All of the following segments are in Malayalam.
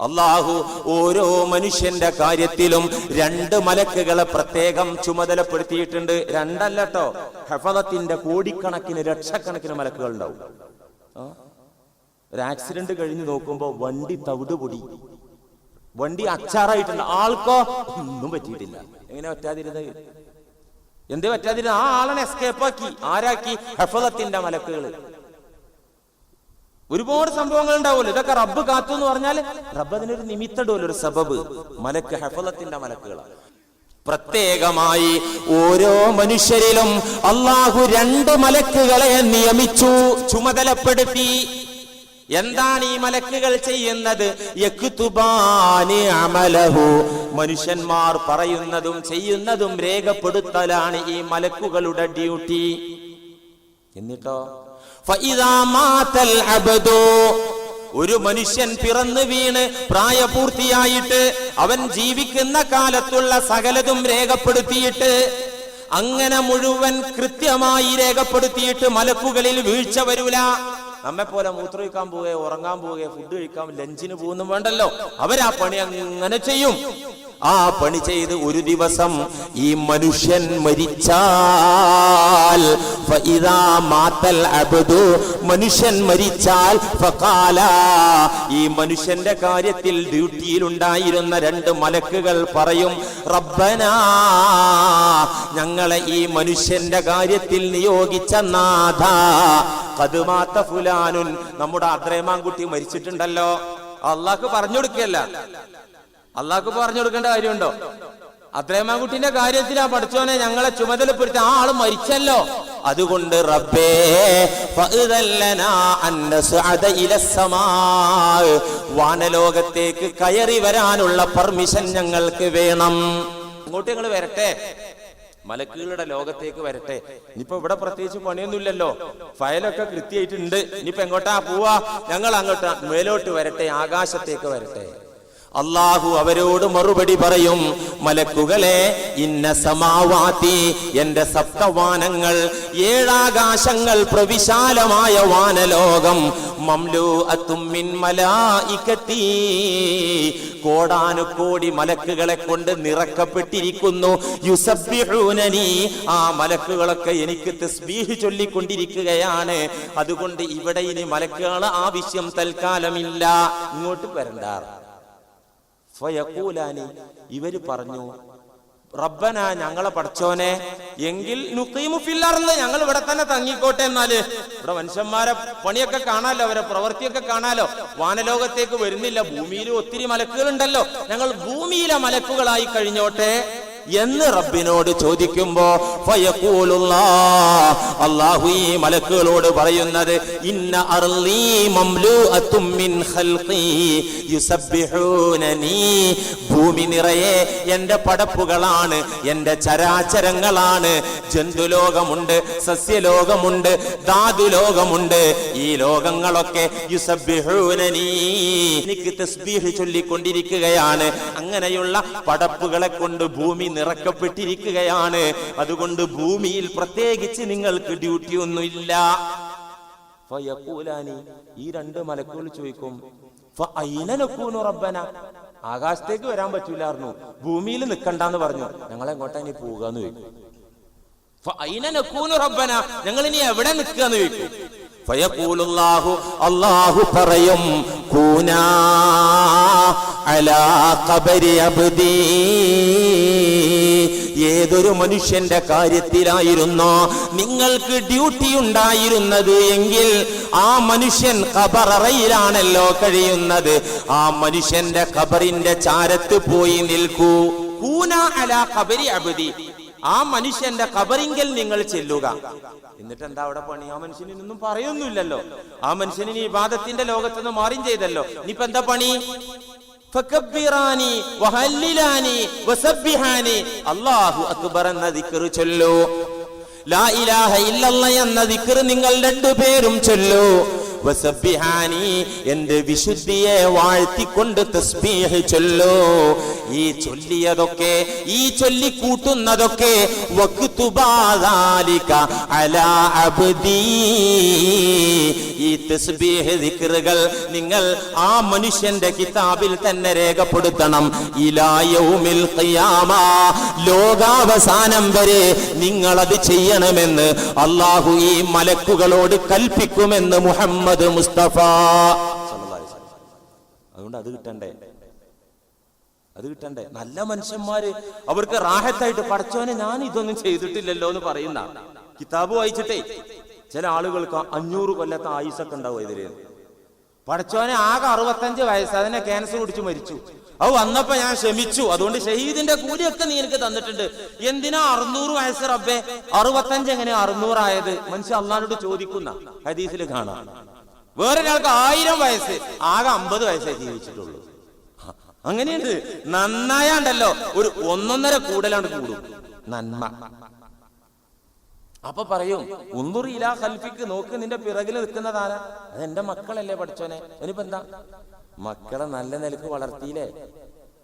അള്ളാഹു ഓരോ മനുഷ്യന്റെ കാര്യത്തിലും രണ്ട് മലക്കുകളെ പ്രത്യേകം ചുമതലപ്പെടുത്തിയിട്ടുണ്ട്. രണ്ടല്ല കേട്ടോ ഹഫദത്തിന്റെ കോടിക്കണക്കിന് ലക്ഷക്കണക്കിന് മലക്കുകൾ ഉണ്ടാവും. ഒരു ആക്സിഡന്റ് കഴിഞ്ഞ് നോക്കുമ്പോ വണ്ടി തവിടുപൊടി വണ്ടി അച്ചാറായിട്ടുണ്ട്. ആൾക്കോ? ഒന്നും പറ്റിയിട്ടില്ല. എങ്ങനെ പറ്റാതിരുന്നത്? എന്തേ പറ്റാതിരുന്ന ആ ആളെ എസ്കേപ്പാക്കി ആരാക്കി? ഹെഫദത്തിന്റെ മലക്കുകൾ ഒരുപാട് സംഭവങ്ങൾ ഉണ്ടാവുമല്ലോ. ഇതൊക്കെ റബ്ബ് കാത്തു എന്ന് പറഞ്ഞാൽ റബ്ബ് അതിനൊരു നിമിത്തടുമല്ലോ ഒരു സബബ്. മലക്ക് ഹഫലത്തിന്റെ മലക്കുകളാണ്. പ്രത്യേകമായി ഓരോ മനുഷ്യരിലും അള്ളാഹു രണ്ട് മലക്കുകളെ നിയമിച്ചു ചുമതലപ്പെടുത്തി. എന്താണ് ഈ മലക്കുകൾ ചെയ്യുന്നത്? അമലഹു മനുഷ്യന്മാർ പറയുന്നതും ചെയ്യുന്നതും രേഖപ്പെടുത്തലാണ് ഈ മലക്കുകളുടെ ഡ്യൂട്ടി. എന്നിട്ടോ? ഒരു മനുഷ്യൻ പിറന്നു വീണ് പ്രായപൂർത്തിയായിട്ട് അവൻ ജീവിക്കുന്ന കാലത്തുള്ള സകലതും രേഖപ്പെടുത്തിയിട്ട് അങ്ങനെ മുഴുവൻ കൃത്യമായി രേഖപ്പെടുത്തിയിട്ട് മലക്കുകളിൽ വീഴ്ച വരൂല. നമ്മെ പോലെ മൂത്രമൊഴിക്കാൻ പോവുകയോ ഉറങ്ങാൻ പോവുകയോ ഫുഡ് കഴിക്കാൻ ലഞ്ചിന് പോകുന്നു വേണ്ടല്ലോ. അവരാ പണി അങ്ങനെ ചെയ്യും. ആ പണി ചെയ്ത് ഒരു ദിവസം ഈ മനുഷ്യൻ മരിച്ചാൽ മനുഷ്യൻ മരിച്ചാൽ ഈ മനുഷ്യന്റെ കാര്യത്തിൽ ഡ്യൂട്ടിയിൽ ഉണ്ടായിരുന്ന രണ്ട് മലക്കുകൾ പറയും റബ്ബനാ ഞങ്ങളെ ഈ മനുഷ്യന്റെ കാര്യത്തിൽ നിയോഗിച്ച നാഥ കതുമാത്ത ഫുലാനുൻ. നമ്മുടെ അത്രയമാൻകുട്ടി മരിച്ചിട്ടുണ്ടല്ലോ. അള്ളാഹ് പറഞ്ഞു കൊടുക്കുകയല്ല അള്ളാഹ്ക്ക് പറഞ്ഞു കൊടുക്കേണ്ട കാര്യമുണ്ടോ? അത്രേമാൻകുട്ടിന്റെ കാര്യത്തിൽ ആ പഠിച്ചോനെ ഞങ്ങളെ ചുമതലപ്പെടുത്തി ആ ആൾ മരിച്ചല്ലോ. അതുകൊണ്ട് റബ്ബേ. വാനലോകത്തേക്ക് കയറി വരാനുള്ള പെർമിഷൻ ഞങ്ങൾക്ക് വേണം. അങ്ങോട്ട് ഞങ്ങൾ വരട്ടെ. മലക്കുകളുടെ ലോകത്തേക്ക് വരട്ടെ. ഇനിയിപ്പോ ഇവിടെ പ്രത്യേകിച്ച് പണിയൊന്നുമില്ലല്ലോ. ഫയലൊക്കെ കൃത്യമായിട്ടുണ്ട്. ഇനിയിപ്പോ എങ്ങോട്ടാ പോവാ? ഞങ്ങൾ അങ്ങോട്ട് മേലോട്ട് വരട്ടെ ആകാശത്തേക്ക് വരട്ടെ. അള്ളാഹു അവരോട് മറുപടി പറയും മലക്കുകളെ ഇന്ന സമാവാത്തി എന്റെ സപ്തവാനങ്ങൾ ഏഴാകാശങ്ങൾ പ്രവിശാലമായ വാനലോകം മംലു അത്തുമ്മിൻ മലായിക്കത്തി. കോടാനുകോടി മലക്കുകളെ കൊണ്ട് നിറക്കപ്പെട്ടിരിക്കുന്നു. യുസബ്ബിഹൂനനി ആ മലക്കുകളൊക്കെ എനിക്ക് തസ്ബീഹ് ചൊല്ലിക്കൊണ്ടിരിക്കുകയാണ്. അതുകൊണ്ട് ഇവിടെ ഇനി മലക്കുകൾ ആവശ്യം തൽക്കാലമില്ല. ഇങ്ങോട്ട് വരണ്ടാർ ഫയക്കൂലാനി ഇവർ പറഞ്ഞു റബ്ബനാ ഞങ്ങളെ പഠിച്ചോനെ എങ്കിൽ ഫില്ലർന്ന് ഞങ്ങൾ ഇവിടെ തന്നെ തങ്ങിക്കോട്ടെ എന്നാൽ. ഇവിടെ മനുഷ്യന്മാരെ പണിയൊക്കെ കാണാലോ അവരെ പ്രവൃത്തിയൊക്കെ കാണാലോ. വാനലോകത്തേക്ക് വരുന്നില്ല ഭൂമിയിൽ ഒത്തിരി മലക്കുകളുണ്ടല്ലോ. ഞങ്ങൾ ഭൂമിയിലെ മലക്കുകളായി കഴിഞ്ഞോട്ടെ. എന്ന് റബ്ബിനോട് ചോദിക്കുമ്പോ അള്ളാഹു ഈ മലക്കുകളോട് പറയുന്നത് ഇന്ന അർലീ ഭൂമി നിറയെ എന്റെ പടപ്പുകളാണ് എന്റെ ചരാചരങ്ങളാണ്. ജന്തുലോകമുണ്ട് സസ്യലോകമുണ്ട് ധാതുലോകമുണ്ട്. ഈ ലോകങ്ങളൊക്കെ എനിക്ക് തസ്ബീഹ് ചൊല്ലിക്കൊണ്ടിരിക്കുകയാണ്. അങ്ങനെയുള്ള പടപ്പുകളെ കൊണ്ട് ഭൂമി നിറക്കപ്പെട്ടിരിക്കുകയാണ്. അതുകൊണ്ട് ഭൂമിയിൽ പ്രത്യേകിച്ച് നിങ്ങൾക്ക് ഡ്യൂട്ടി ഒന്നുമില്ല. ഈ രണ്ട് മലക്കുകൾ ചോദിക്കും റബ്ബന? ആകാശത്തേക്ക് വരാൻ പറ്റൂലായിരുന്നു ഭൂമിയിൽ നിൽക്കണ്ടെന്ന് പറഞ്ഞു. ഞങ്ങൾ എങ്ങോട്ടാ ഇനി പോകാന്ന് ചോദിക്കും. റബ്ബന? ഞങ്ങൾ ഇനി എവിടെ നിൽക്കുകയെന്ന് ചോദിക്കും. ഫയഖൂലുല്ലാഹു അല്ലാഹു പറയും കൂനാ അലാ ഖബരി ഏതൊരു മനുഷ്യന്റെ കാര്യത്തിലായിരുന്നോ നിങ്ങൾക്ക് ഡ്യൂട്ടി ഉണ്ടായിരുന്നത് എങ്കിൽ ആ മനുഷ്യൻ കബറയിലാണല്ലോ കഴിയുന്നത്. ആ മനുഷ്യന്റെ കബറിന്റെ ചാരത്ത് പോയി നിൽക്കൂ. കൂന അല ഖബരി അബദി. ആ മനുഷ്യന്റെ കബറിങ്കൽ നിങ്ങൾ ചെല്ലുക. എന്നിട്ട് എന്താ അവിടെ പണി? ആ മനുഷ്യനൊന്നും പറയൊന്നുമില്ലല്ലോ. ആ മനുഷ്യന് ഈ വാദത്തിന്റെ ലോകത്തുനിന്ന് മാറിയും ചെയ്തല്ലോ. ഇനിയിപ്പോ എന്താ പണി? അള്ളാഹു അക്ബർ എന്ന ദിക്ർ ചൊല്ലൂ. ലാ ഇലാഹ ഇല്ലല്ല എന്ന ദിക്കറ് നിങ്ങൾ രണ്ടുപേരും ചൊല്ലൂ. വസബ്ബിഹാനി എന്റെ വിശുദ്ധിയെ വാഴ്ത്തിക്കൊണ്ട് തസ്ബീഹ് ചൊല്ലൂ. ഈ ചൊല്ലിയതൊക്കെ ഈ ചൊല്ലിക്കൂട്ടുന്നതൊക്കെ വക്തുബാദാലിക അലാ അബ്ദീ. ഈ തസ്ബീഹ് ദിക്റുകൾ നിങ്ങൾ ആ മനുഷ്യന്റെ കിതാബിൽ തന്നെ രേഖപ്പെടുത്തണം. ഇലാ യൗമിൽ ഖിയാമ ലോകാവസാനം വരെ നിങ്ങൾ അത് ചെയ്യണമെന്ന് അള്ളാഹു ഈ മലക്കുകളോട് കൽപ്പിക്കുമെന്ന് മുഹമ്മദ് മുസ്തഫ. അലൈഹി വസല്ലം. അതുകൊണ്ട് അത് കിട്ടണ്ടേ? അത് കിട്ടണ്ടേ? നല്ല മനുഷ്യന്മാര് അവർക്ക് റാഹത്തായിട്ട് പഠിച്ചവനെ ഞാൻ ഇതൊന്നും ചെയ്തിട്ടില്ലല്ലോ എന്ന് പറയുന്ന കിതാബ് വായിച്ചിട്ടേ ചില ആളുകൾക്ക് അഞ്ഞൂറ് കൊല്ലത്തെ ആയുസൊക്കെ ഉണ്ടാവും ഇതിൽ. പഠിച്ചവനെ ആകെ അറുപത്തഞ്ച് വയസ്സ് അതിനെ ക്യാൻസർ കുടിച്ച് മരിച്ചു. അത് വന്നപ്പോ ഞാൻ ക്ഷമിച്ചു. അതുകൊണ്ട് ഷഹീദിന്റെ കൂലിയൊക്കെ നീ എനിക്ക് തന്നിട്ടുണ്ട്. എന്തിനാ അറുന്നൂറ് വയസ്സ് റബ്ബെ? അറുപത്തഞ്ച് എങ്ങനെ അറുന്നൂറായത്? മനുഷ്യ അള്ളാനോട് ചോദിക്കുന്ന ഹദീസിൽ കാണാം. വേറൊരാൾക്ക് ആയിരം വയസ്സ് ആകെ അമ്പത് വയസ്സേ ജീവിച്ചിട്ടുള്ളൂ. അങ്ങനെയുണ്ട്. നന്നായാണ്ടല്ലോ ഒരു ഒന്നൊന്നര കൂടലാണ് കൂടും. നന്മ. അപ്പൊ പറയും ഒന്നുറിയില്ല ഹൽഫിക്ക് നോക്ക് നിന്റെ പിറകിൽ നിൽക്കുന്നതാരാ? അത് എന്റെ മക്കളല്ലേ പഠിച്ചോനെ. ഇനിയിപ്പോ എന്താ മക്കളെ നല്ല നിലയ്ക്ക് വളർത്തിയില്ലേ.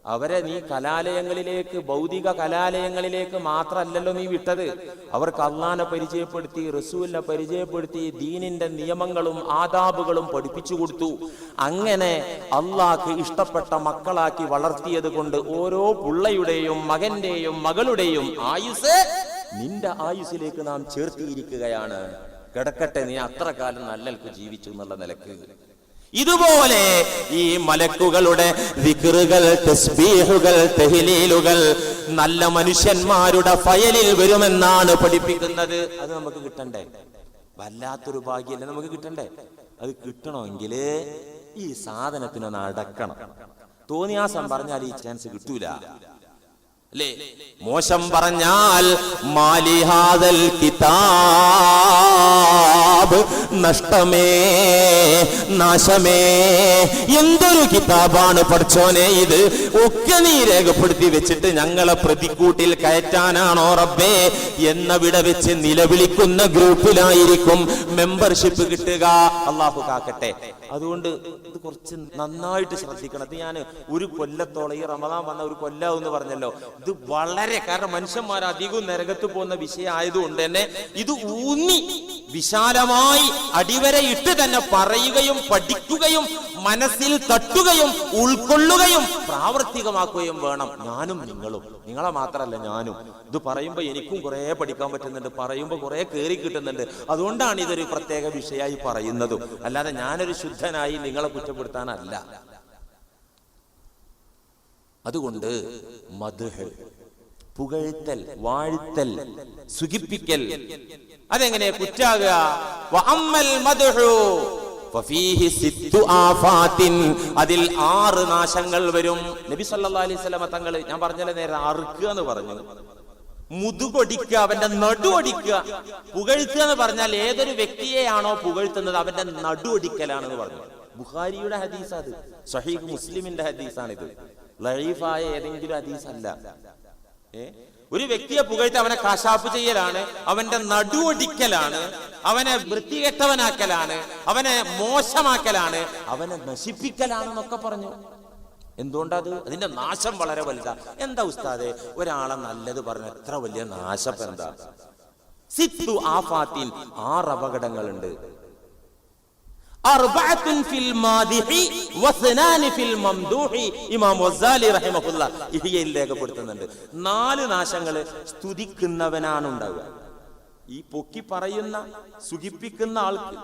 അവരെ നീ കലാലയങ്ങളിലേക്ക് ഭൗതിക കലാലയങ്ങളിലേക്ക് മാത്രമല്ലല്ലോ നീ വിട്ടത്. അവർക്ക് അള്ളാനെ പരിചയപ്പെടുത്തി റസൂലിനെ പരിചയപ്പെടുത്തി ദീനിന്റെ നിയമങ്ങളും ആദാബുകളും പഠിപ്പിച്ചു കൊടുത്തു. അങ്ങനെ അള്ളാഹ്ക്ക് ഇഷ്ടപ്പെട്ട മക്കളാക്കി വളർത്തിയത് കൊണ്ട് ഓരോ പുള്ളയുടെയും മകന്റെയും മകളുടെയും ആയുസ് നിന്റെ ആയുസിലേക്ക് നാം ചേർത്തിയിരിക്കുകയാണ്. കിടക്കട്ടെ നീ അത്ര കാലം നല്ലൽക്ക് ജീവിച്ചു എന്നുള്ള നിലയ്ക്ക്. ഇതുപോലെ ഈ മലക്കുകളുടെ വിക്റുകൾ തസ്ബീഹുകൾ തെഹിലീലുകൾ നല്ല മനുഷ്യന്മാരുടെ ഫയലിൽ വരുമെന്നാണ് പഠിപ്പിക്കുന്നത്. അത് നമുക്ക് കിട്ടണ്ടേ? വല്ലാത്തൊരു ഭാഗ്യല്ലേ നമുക്ക് കിട്ടണ്ടേ? അത് കിട്ടണമെങ്കിൽ ഈ സാധനത്തിനൊന്ന് അടക്കണം തോന്നിയാസം പറഞ്ഞാൽ ഈ ചാൻസ് കിട്ടൂല. അല്ലേ മോശം പറഞ്ഞാൽ മാലിഹാദൽ കിതാബ് നഷ്ടമേ നാശമേ. എന്തൊരു കിതാബാണ് പഠിച്ചോനെ ഇത്? ഒക്കെ നീ രേഖപ്പെടുത്തി വെച്ചിട്ട് ഞങ്ങളെ പ്രതിക്കൂട്ടിൽ കയറ്റാനാണോ റബ്ബേ? എന്ന വിട വെച്ച് നിലവിളിക്കുന്ന ഗ്രൂപ്പിലായിരിക്കും മെമ്പർഷിപ്പ് കിട്ടുക. അള്ളാഹു കാക്കട്ടെ. അതുകൊണ്ട് ഇത് കുറച്ച് നന്നായിട്ട് ശ്രദ്ധിക്കണം. അത് ഞാൻ ഒരു കൊല്ലത്തോളം ഈ റമദാൻ വന്ന ഒരു കൊല്ലം എന്ന് പറഞ്ഞല്ലോ. ഇത് വളരെ കാരണം മനുഷ്യന്മാർ അധികവും നരകത്ത് പോകുന്ന വിഷയം ആയതുകൊണ്ട് തന്നെ ഇത് ഊന്നി വിശാലമായി അടിവരയിട്ട് തന്നെ പറയുകയും പഠിക്കുകയും മനസ്സിൽ തട്ടുകയും ഉൾക്കൊള്ളുകയും പ്രാവർത്തികമാക്കുകയും വേണം. ഞാനും നിങ്ങളും. നിങ്ങളെ മാത്രമല്ല ഞാനും. ഇത് പറയുമ്പോൾ എനിക്കും കുറെ പഠിക്കാൻ പറ്റുന്നുണ്ട് പറയുമ്പോൾ കുറെ കയറി കിട്ടുന്നുണ്ട്. അതുകൊണ്ടാണ് ഇതൊരു പ്രത്യേക വിഷയമായി പറയുന്നതും. അല്ലാതെ ഞാനൊരു ശുദ്ധനായി നിങ്ങളെ കുറ്റപ്പെടുത്താനല്ല. അതുകൊണ്ട് മധുഹ് പുകഴ്ത്തൽ വാഴ്ത്തൽ സുഖിപ്പിക്കൽ അതെങ്ങനെ കുറ്റാകുക? അതിൽ ആറ് നാശങ്ങൾ വരും. നബി സല്ലാ അലൈഹി വസല്ലമ തങ്ങൾ ഞാൻ പറഞ്ഞല്ലേ നേരെ അറുക്കുക എന്ന് പറഞ്ഞു മുതുകൊടിക്കുക അവന്റെ നടുവടിക്കുക പുകഴ്ത്തുക എന്ന് പറഞ്ഞാൽ ഏതൊരു വ്യക്തിയെയാണോ പുകഴ്ത്തുന്നത് അവന്റെ നടുവടിക്കലാണെന്ന് പറഞ്ഞു. ബുഖാരിയുടെ ഹദീസ് അത്. സഹീഖ് മുസ്ലിമിന്റെ ഹദീസാണിത്. ലൈഫായ ഏതെങ്കിലും അതീസല്ല. ഒരു വ്യക്തിയെ പുകഴ്ത്തി അവനെ കശാപ്പ് ചെയ്യലാണ് അവന്റെ നടുവടിക്കലാണ് അവനെ വൃത്തികെട്ടവനാക്കലാണ് അവനെ മോശമാക്കലാണ് അവനെ നശിപ്പിക്കലാണ് എന്നൊക്കെ പറഞ്ഞു. എന്തുകൊണ്ടത്? അതിന്റെ നാശം വളരെ വലുതാ. എന്താ ഉസ്താദെ? ഒരാളെ നല്ലത് പറഞ്ഞ എത്ര വലിയ നാശം എന്താ സിത്തു ആഫാത്തിൻ ആറ് അപകടങ്ങളുണ്ട്. രേഖപ്പെടുത്തുന്നുണ്ട്. നാല് നാശങ്ങൾ സ്തുതിക്കുന്നവനാണ് ഉണ്ടാവുക ഈ പൊക്കി പറയുന്ന സുഖിപ്പിക്കുന്ന ആൾക്ക്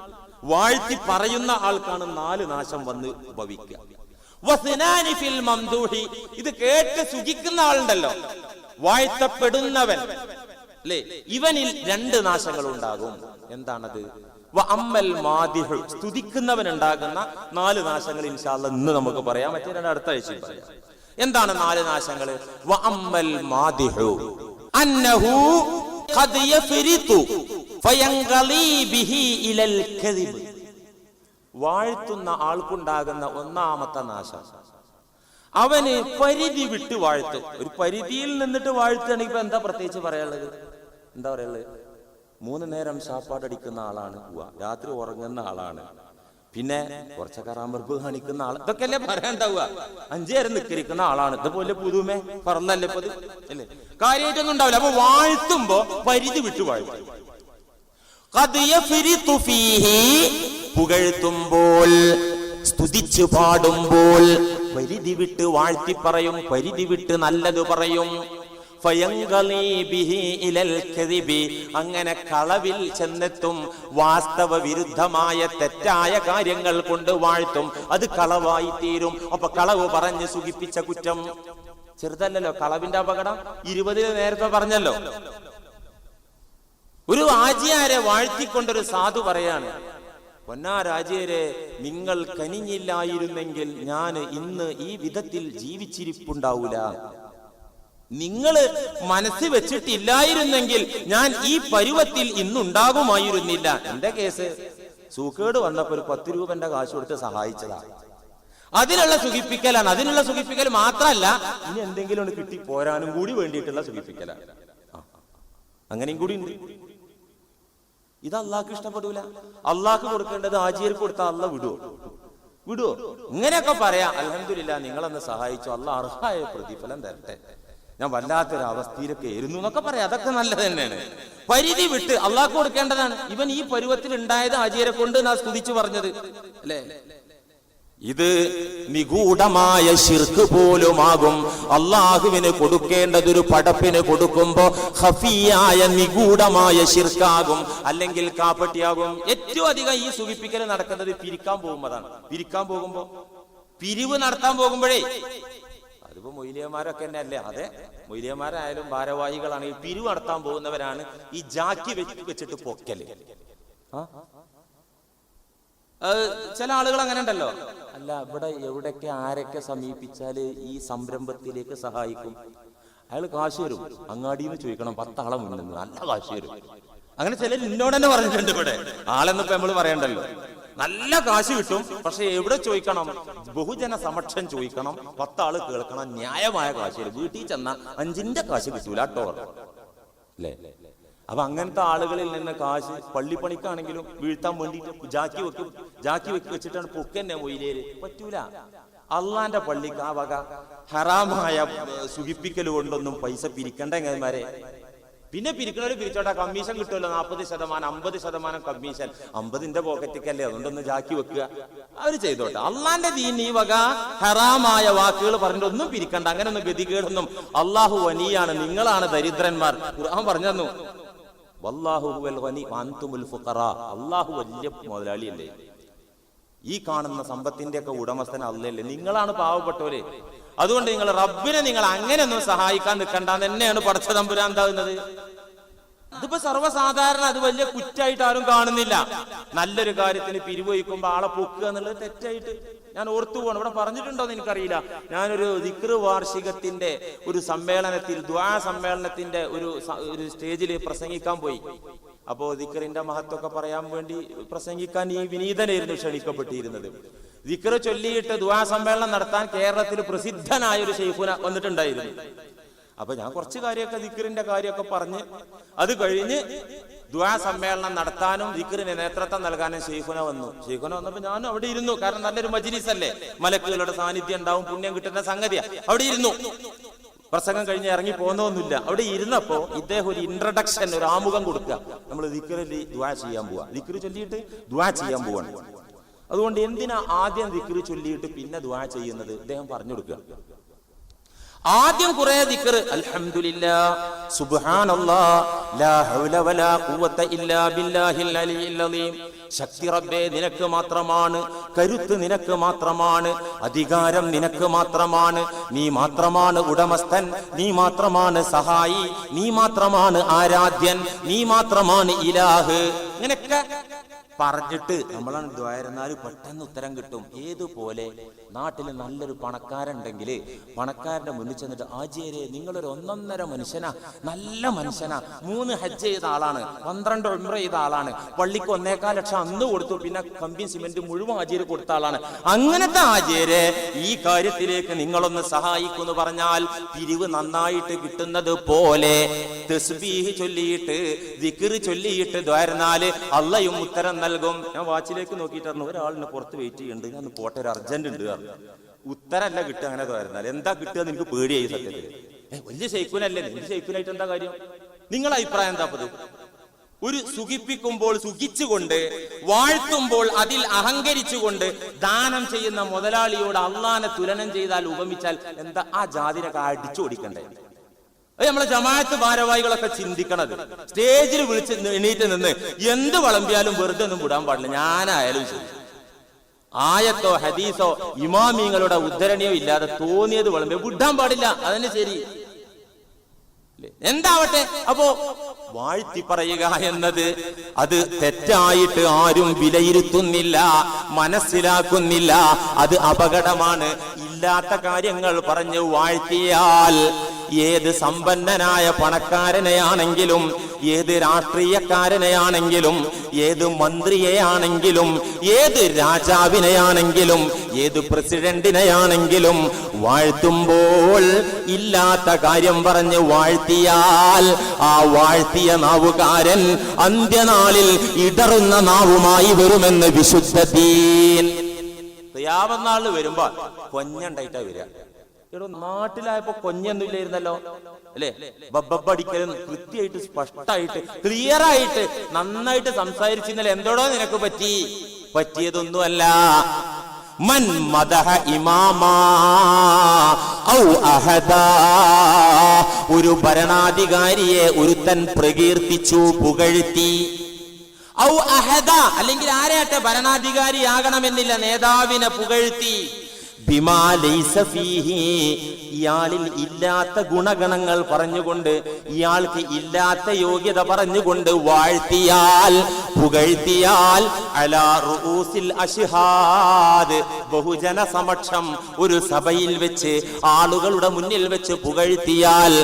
വാഴ്ത്തി പറയുന്ന ആൾക്കാണ് നാല് നാശം വന്ന് ഭവിക്കുക. ഇത് കേട്ട് സുഖിക്കുന്ന ആളുണ്ടല്ലോ. വാഴ്ത്തപ്പെടുന്നവൻ. അല്ലേ? ഇവനിൽ രണ്ട് നാശങ്ങൾ ഉണ്ടാകും എന്താണത്? അമ്മൽ മാദിഹു. സ്തുതിക്കുന്നവൻ ഉണ്ടാകുന്ന നാല് നാശങ്ങൾ ഇൻഷാല്ല ഇന്ന് നമുക്ക് പറയാം. മറ്റേ രണ്ട് അടുത്ത ആഴ്ച പറയാം. എന്താണ് നാല് നാശങ്ങൾ വ അമ്മൽ മാദിഹു. അന്നഹു ഖദ് യഫ്രിതു ഫയൻഖലി ബിഹി ഇലൽ കദിബ്. വാഴ്ത്തുന്ന ആൾക്കുണ്ടാകുന്ന ഒന്നാമത്തെ നാശം. അവന് പരിധി വിട്ട് വാഴ്ത്തും. ഒരു പരിധിയിൽ നിന്നിട്ട് വാഴ്ത്തുകയാണെങ്കിൽ ഇപ്പൊ എന്താ പ്രത്യേകിച്ച് പറയാനുള്ളത്? എന്താ പറയാനുള്ളത്? മൂന്ന് നേരം ശാപ്പാടടിക്കുന്ന ആളാണ് ഉവ്വ. രാത്രി ഉറങ്ങുന്ന ആളാണ്. പിന്നെ കുറച്ച റാമ്പർപ്പ് കാണിക്കുന്ന ആൾ ഇതൊക്കെ അല്ലേ പറയാണ്ടാവുക അഞ്ചു നേരം നിക്കരിക്കുന്ന ആളാണ്. ഇതുപോലെ പുതുമേ പറന്നല്ലേ ഇപ്പൊ ഇത്? അല്ലേ? കാര്യമായിട്ടൊന്നും ഉണ്ടാവില്ല. അപ്പൊ വാഴ്ത്തുമ്പോ പരിധി വിട്ടു വാഴ്ത്തും. പുകഴ്ത്തുമ്പോൾ സ്തുതിച്ചു പാടുമ്പോൾ പരിധി വിട്ട് വാഴ്ത്തി പറയും പരിധി വിട്ട് നല്ലത് പറയും. അങ്ങനെ കളവിൽ ചെന്നെത്തും വാസ്തവ വിരുദ്ധമായ തെറ്റായ കാര്യങ്ങൾ കൊണ്ട് വാഴ്ത്തും. അത് കളവായി തീരും. അപ്പൊ കളവ് പറഞ്ഞ് സുഖിപ്പിച്ച കുറ്റം. ചെറുതല്ലല്ലോ കളവിന്റെ അപകടം? ഇരുപതിന് നേരത്തെ പറഞ്ഞല്ലോ. ഒരു ആജിയാരെ വാഴ്ത്തിക്കൊണ്ടൊരു സാധു പറയാണ് പൊന്നാ രാജേരെ നിങ്ങൾ കനിഞ്ഞില്ലായിരുന്നെങ്കിൽ ഞാൻ ഇന്ന് ഈ വിധത്തിൽ ജീവിച്ചിരിപ്പുണ്ടാവൂല. നിങ്ങൾ മനസ്സ് വെച്ചിട്ടില്ലായിരുന്നെങ്കിൽ ഞാൻ ഈ പരുവത്തിൽ ഇന്നുണ്ടാകുമായിരുന്നില്ല. എന്റെ കേസ്? സൂക്കേട് വന്നപ്പോൾ ഒരു പത്ത് രൂപന്റെ കാശ് കൊടുത്ത് സഹായിച്ചതാ. അതിനുള്ള സുഖിപ്പിക്കലാണ്. അതിനുള്ള സുഖിപ്പിക്കൽ മാത്രമല്ല ഇനി എന്തെങ്കിലും ഒന്ന് കിട്ടി പോരാനും കൂടി വേണ്ടിയിട്ടുള്ള സുഖിപ്പിക്കലാണ്. അങ്ങനെയും കൂടി ഉണ്ട്. ഇത് അള്ളാഹ്ക്ക് ഇഷ്ടപ്പെടൂല. അള്ളാഹ്ക്ക് കൊടുക്കേണ്ടത് ആജിയർക്ക് കൊടുത്ത അല്ല വിടുവോ? വിടുവോ? ഇങ്ങനെയൊക്കെ പറയാം. അലഹമില്ല നിങ്ങളെന്ന് സഹായിച്ചു. അല്ല അർഹായ പ്രതിഫലം തരട്ടെ. ഞാൻ വല്ലാത്തൊരു അവസ്ഥയിലൊക്കെ ആയിരുന്നു എന്നൊക്കെ പറയാം. അതൊക്കെ നല്ലത് തന്നെയാണ്. പരിധി വിട്ട് അള്ളാഹ് കൊടുക്കേണ്ടതാണ്. ഇവൻ ഈ പരുവത്തിൽ ഉണ്ടായത് ആജിയരെ കൊണ്ട് നാ സ്തുതിച്ചു പറഞ്ഞത്? അല്ലേ? ഇത് നിഗൂഢമായ ശിർക്ക് പോലുമാകും. അള്ളാഹുവിന് കൊടുക്കേണ്ടതൊരു പടപ്പിന് കൊടുക്കുമ്പോ ഹഫിയായ നിഗൂഢമായ ശിർക്കാകും. അല്ലെങ്കിൽ കാപ്പട്ടിയാകും. ഏറ്റവും അധികം ഈ സുഖിപ്പിക്കൽ നടക്കുന്നത് പിരിക്കാൻ പോകുമ്പോഴാണ് പിരിക്കാൻ പോകുമ്പോ? പിരിവ് നടത്താൻ പോകുമ്പോഴേ അതിപ്പോ മൊയ്ലിയന്മാരൊക്കെ തന്നെ അല്ലേ അതെ മൊയ്ലിയന്മാരായാലും ഭാരവാഹികളാണ്. ഈ പിരിവ് നടത്താൻ പോകുന്നവരാണ് ഈ ജാക്കി വെച്ച് വെച്ചിട്ട് പൊക്കൽ. ചില ആളുകൾ അങ്ങനെ ഉണ്ടല്ലോ. അല്ല ഇവിടെ എവിടെയൊക്കെ ആരൊക്കെ സമീപിച്ചാൽ ഈ സംരംഭത്തിലേക്ക് സഹായിക്കും? അയാൾ കാശ് വരും അങ്ങാടിയിൽ ചോദിക്കണം. പത്താളെ നല്ല കാശ് വരും അങ്ങനെ ചില നിന്നോട് തന്നെ പറഞ്ഞിട്ടുണ്ട് ഇവിടെ. ആളെന്നിപ്പോ നമ്മൾ പറയണ്ടല്ലോ. നല്ല കാശ് കിട്ടും. പക്ഷെ എവിടെ ചോദിക്കണം? ബഹുജന സമക്ഷം ചോദിക്കണം. പത്താൾ കേൾക്കണം. ന്യായമായ കാശ് വീട്ടിൽ ചെന്ന അഞ്ചിന്റെ കാശ് കിട്ടൂല ടോർ അല്ലേ? അപ്പൊ അങ്ങനത്തെ ആളുകളിൽ നിന്ന് കാശ് പള്ളിപ്പണിക്കാണെങ്കിലും വീഴ്ത്താൻ വേണ്ടിയിട്ട് ജാക്കി വെക്കും. ജാക്കി വെക്കി വെച്ചിട്ടാണ് പൊക്കന്നെ മൊയിലേര് പറ്റൂല. അള്ളാന്റെ പള്ളിക്ക് ആ വക ഹറാമായ സുഖിപ്പിക്കൽ കൊണ്ടൊന്നും പൈസ പിരിക്കണ്ട എങ്ങന്മാരെ? പിന്നെ പിരിക്കണവര് പിരിച്ചോട്ടാ കമ്മീഷൻ കിട്ടുമല്ലോ. നാൽപ്പത് ശതമാനം അമ്പത് ശതമാനം കമ്മീഷൻ അമ്പതിന്റെ പോക്കറ്റിക്കല്ലേ അതുകൊണ്ടൊന്ന് ചാക്കി വെക്കുക. അവർ ചെയ്തോട്ടെ. അള്ളാന്റെ ദീൻ ഈ വക ഹറാമായ വാക്കുകൾ പറഞ്ഞിട്ട് ഒന്നും പിരിക്കണ്ട. അങ്ങനെ ഒന്നും ഗതികേടൊന്നും. അള്ളാഹു വനിയാണ് നിങ്ങളാണ് ദരിദ്രന്മാർ. ഖുർആൻ പറഞ്ഞു തന്നു. വല്ലാഹു അന്തുമുൽ ഫുഖറ. അള്ളാഹു വലിയ മുതലാളിയല്ലേ. ഈ കാണുന്ന സമ്പത്തിന്റെ ഒക്കെ ഉടമസ്ഥൻ അല്ലല്ലേ നിങ്ങളാണ് പാവപ്പെട്ടവര്. അതുകൊണ്ട് നിങ്ങൾ റബ്ബിനെ നിങ്ങൾ അങ്ങനെയൊന്നും സഹായിക്കാൻ നിൽക്കണ്ട. തന്നെയാണ് പടച്ച തമ്പുരാൻ എന്താകുന്നത്? ഇതിപ്പോ സർവസാധാരണ അത് വലിയ കുറ്റായിട്ട് ആരും കാണുന്നില്ല. നല്ലൊരു കാര്യത്തിന് പിരിവഹിക്കുമ്പോ ആളെ പൊക്കുക എന്നുള്ളത് തെറ്റായിട്ട് ഞാൻ ഓർത്തു പോകണം ഇവിടെ പറഞ്ഞിട്ടുണ്ടോ എന്ന് എനിക്കറിയില്ല. ഞാനൊരു ദിക്ർ വാർഷികത്തിന്റെ ഒരു സമ്മേളനത്തിൽ ദ്വാ സമ്മേളനത്തിന്റെ ഒരു ഒരു സ്റ്റേജിൽ പ്രസംഗിക്കാൻ പോയി. അപ്പോ ദിക്കറിന്റെ മഹത്വമൊക്കെ പറയാൻ വേണ്ടി പ്രസംഗിക്കാൻ ഈ വിനീതനായിരുന്നു ക്ഷണിക്കപ്പെട്ടിരുന്നത്. ദിക്കറ് ചൊല്ലിയിട്ട് ദുവാ സമ്മേളനം നടത്താൻ കേരളത്തിൽ പ്രസിദ്ധനായ ഒരു ഷെയ്ഖുന വന്നിട്ടുണ്ടായിരുന്നു. അപ്പൊ ഞാൻ കുറച്ച് കാര്യമൊക്കെ ദിക്കറിന്റെ കാര്യമൊക്കെ പറഞ്ഞ് അത് കഴിഞ്ഞ് ദുവാ സമ്മേളനം നടത്താനും ദിക്കറിന് നേതൃത്വം നൽകാനും ഷെയ്ഖുന വന്നു. ഷെയ്ഖുന വന്നപ്പോ ഞാനും അവിടെ ഇരുന്നു. കാരണം നല്ലൊരു മജിലിസ് അല്ലേ മലക്കുകളുടെ സാന്നിധ്യം ഉണ്ടാവും പുണ്യം കിട്ടുന്ന സംഗതിയാ. അവിടെ ഇരുന്നു. പ്രസംഗം കഴിഞ്ഞ് ഇറങ്ങി പോകുന്നൊന്നുമില്ല അവിടെ ഇരുന്നപ്പോ ഇദ്ദേഹം ഒരു ഇൻട്രഡക്ഷൻ ഒരു ആമുഖം കൊടുക്കുക. നമ്മൾ ദിക്കറിൽ ദ്വാ ചെയ്യാൻ പോവാ. ദിക്കറ് ചൊല്ലിയിട്ട് ദ്വാ ചെയ്യാൻ പോവാണ്. അതുകൊണ്ട് എന്തിനാ ആദ്യം ദിക്കറ് ചൊല്ലിയിട്ട് പിന്നെ ദ്വാ ചെയ്യുന്നത്? ഇദ്ദേഹം പറഞ്ഞു കൊടുക്കുക. ആദ്യം കുറെ ദിക്കർ അൽഹംദുലില്ലാ ലാ ഹൗല വലാ ഇല്ലാ ബില്ലാഹിൽ ശക്തി റബ്ബേ നിനക്ക് മാത്രമാണ് കരുത്ത് നിനക്ക് മാത്രമാണ് അധികാരം നിനക്ക് മാത്രമാണ് നീ മാത്രമാണ് ഉടമസ്ഥൻ നീ മാത്രമാണ് സഹായി നീ മാത്രമാണ് ആരാധ്യൻ നീ മാത്രമാണ് ഇലാഹ്. ഇങ്ങനെയൊക്കെ പറഞ്ഞിട്ട് നമ്മളാണ് ദ്വാരുന്നാൽ പെട്ടെന്ന് ഉത്തരം കിട്ടും. ഏതുപോലെ നാട്ടിൽ നല്ലൊരു പണക്കാരുണ്ടെങ്കിൽ പണക്കാരന്റെ മുന്നിൽ ചെന്നിട്ട് ആചാര്യ നിങ്ങളൊരു ഒന്നൊന്നര മനുഷ്യനാ നല്ല മനുഷ്യനാ മൂന്ന് ഹജ്ജ് ചെയ്ത ആളാണ് പന്ത്രണ്ട് ഉംറ ചെയ്ത ആളാണ് പള്ളിക്ക് ഒന്നേക്കാൽ ലക്ഷം അന്ന് കൊടുത്തു പിന്നെ കമ്പി സിമെന്റ് മുഴുവൻ ആചാര്യ കൊടുത്ത ആളാണ്. അങ്ങനത്തെ ആചാര്യ ഈ കാര്യത്തിലേക്ക് നിങ്ങളൊന്ന് സഹായിക്കുമെന്ന് പറഞ്ഞാൽ പിരിവ് നന്നായിട്ട് കിട്ടുന്നത് പോലെ തസ്ബീഹ് ചൊല്ലിയിട്ട് ചൊല്ലിയിട്ട് ദ്വാരനാല് അള്ളയും ഉത്തരം നൽകും. ഞാൻ വാച്ചിലേക്ക് നോക്കിയിട്ടായിരുന്നു. ഒരാളിന് പുറത്ത് വെയിറ്റ് ചെയ്യുന്നുണ്ട്. ഞാൻ പോട്ടെ ഒരു അർജന്റ് ഉണ്ട് ഉത്തരല്ല കിട്ടുക അങ്ങനെ ദ്വാരുന്നാൽ എന്താ കിട്ടുക എനിക്ക് പേടിയായി സത്യത്തിൽ. വലിയ ശൈക്കുനല്ലേ വലിയ ശൈക്കുനായിട്ട് എന്താ കാര്യം? നിങ്ങളെ അഭിപ്രായം എന്താ പത്? ഒരു സുഖിപ്പിക്കുമ്പോൾ സുഖിച്ചുകൊണ്ട് വാഴ്ത്തുമ്പോൾ അതിൽ അഹങ്കരിച്ചുകൊണ്ട് ദാനം ചെയ്യുന്ന മുതലാളിയോട് അള്ളാനെ തുലനം ചെയ്താൽ ഉപമിച്ചാൽ എന്താ ആ ജാതിനൊക്കെ അടിച്ചു ഓടിക്കണ്ടേ അത് നമ്മളെ ജമാഅത്ത് ഭാരവാഹികളൊക്കെ ചിന്തിക്കണത്. സ്റ്റേജിൽ വിളിച്ച് എണീറ്റ് നിന്ന് എന്ത് വളമ്പിയാലും വെറുതെ ഒന്നും വിടാൻ പാടില്ല. ഞാനായാലും ശരി. ആയത്തോ ഹദീസോ ഇമാമിങ്ങളുടെ ഉദ്ധരണിയോ ഇല്ലാതെ തോന്നിയത് വിളമ്പിയ വിടാൻ പാടില്ല. അതന്നെ ശരി. എന്താവട്ടെ? അപ്പോ വാഴ്ത്തി പറയുക എന്നത് അത് തെറ്റായിട്ട് ആരും വിലയിരുത്തുന്നില്ല മനസ്സിലാക്കുന്നില്ല. അത് അപകടമാണ്. ഇല്ലാത്ത കാര്യങ്ങൾ പറഞ്ഞു വാഴ്ത്തിയാൽ ഏത് സമ്പന്നനായ പണക്കാരനെയാണെങ്കിലും ഏത് രാഷ്ട്രീയക്കാരനെയാണെങ്കിലും ഏത് മന്ത്രിയെയാണെങ്കിലും ഏത് രാജാവിനെയാണെങ്കിലും ഏത് പ്രസിഡന്റിനെയാണെങ്കിലും വാഴ്ത്തുമ്പോൾ ഇല്ലാത്ത കാര്യം പറഞ്ഞ് വാഴ്ത്തിയാൽ ആ വാഴ്ത്തിയ നാവുകാരൻ അന്ത്യനാളിൽ ഇടറുന്ന നാവുമായി വരുമെന്ന് വിശുദ്ധ ദീൻ. യാവന്നാൾ വരുമ്പോ കൊഞ്ഞണ്ടായിട്ടാ വരിക. എടോ നാട്ടിലായപ്പോ കൊഞ്ഞൊന്നും ഇല്ലായിരുന്നല്ലോ. അല്ലേ? ബബ്ബടിക്കലും കൃത്യമായിട്ട് സ്പഷ്ടമായിട്ട് ക്ലിയർ ആയിട്ട് നന്നായിട്ട് സംസാരിച്ചിരുന്നല്ലേ? എന്തോടോ നിനക്ക് പറ്റി? പറ്റിയതൊന്നുമല്ല. മൻ മദഹ ഇമാമാ ഔ അഹദാ. ഒരു ഭരണാധികാരിയെ ഒരുത്തൻ പ്രകീർത്തിച്ചു പുകഴ്ത്തി. ഔ അഹദ അല്ലെങ്കിൽ ആരെയാട്ടെ ഭരണാധികാരിയാകണമെന്നില്ല നേതാവിനെ പുകഴ്ത്തി. ഇയാളിൽ ഇല്ലാത്ത ഗുണഗണങ്ങൾ പറഞ്ഞുകൊണ്ട് ഇയാൾക്ക് ഇല്ലാത്ത യോഗ്യത പറഞ്ഞുകൊണ്ട് വാഴ്ത്തിയാൽ പുകഴ്ത്തിയാൽ അഷ്ഹാദ് ബഹുജന സമക്ഷം ഒരു സഭയിൽ വെച്ച് ആളുകളുടെ മുന്നിൽ വെച്ച് പുകഴ്ത്തിയാൽ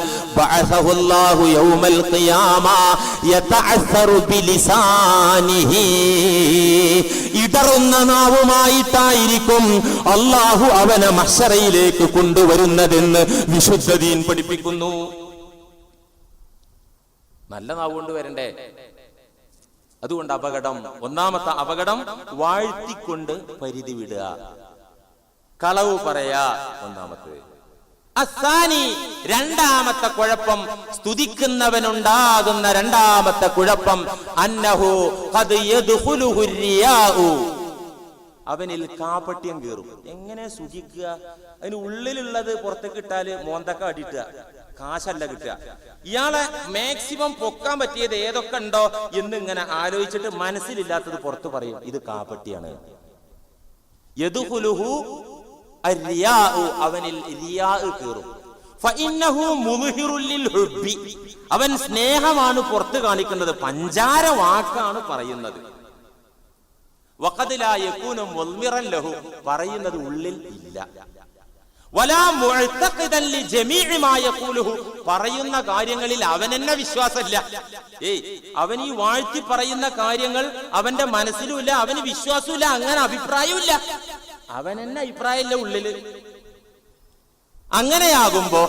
ഇടറുന്ന നാവുമായിട്ടായിരിക്കും അള്ളാഹു അവനെ മഷറയിലേക്ക് കൊണ്ടുവരുന്നതെന്ന് വിശുദ്ധ ദീൻ പഠിപ്പിക്കുന്നു. നല്ല നാവ് കൊണ്ടുവരണ്ടേ അതുകൊണ്ട് അപകടം. ഒന്നാമത്തെ അപകടം വാഴ്ത്തിക്കൊണ്ട് പരിധി വിടുക കളവ് പറയാ ഒന്നാമത്തെ. അസാനി രണ്ടാമത്തെ കുഴപ്പം സ്തുതിക്കുന്നവനുണ്ടാകുന്ന രണ്ടാമത്തെ കുഴപ്പം അന്നഹു അത്. അവനിൽ കാപ്പട്യം കീറും. എങ്ങനെ സുഖിക്കുക അതിന് ഉള്ളിലുള്ളത് പുറത്തേക്ക് ഇട്ടാൽ മോന്തക്ക അടിട്ടുക കാശല്ല കിട്ടുക. ഇയാളെ മാക്സിമം പൊക്കാൻ പറ്റിയത് ഏതൊക്കെ ഉണ്ടോ എന്ന് ഇങ്ങനെ ആലോചിച്ചിട്ട് മനസ്സിലില്ലാത്തത് പുറത്തു പറയും. ഇത് കാപ്പട്ടിയാണ് അവനിൽ കീറും. അവൻ സ്നേഹമാണ് പുറത്ത് കാണിക്കുന്നത്. പഞ്ചാര വാക്കാണ് പറയുന്നത്. ലഹു. പറയുന്നത് ഉള്ളിൽ ഇല്ല. പറയുന്ന കാര്യങ്ങളിൽ അവൻ എന്നെ വിശ്വാസമില്ല. ഏയ് അവൻ ഈ വാഴ്ത്തി പറയുന്ന കാര്യങ്ങൾ അവന്റെ മനസ്സിലുമില്ല അവന് വിശ്വാസമില്ല അങ്ങനെ അഭിപ്രായമില്ല. അവൻ എന്നെ അഭിപ്രായമില്ല ഉള്ളിൽ. അങ്ങനെയാകുമ്പോ.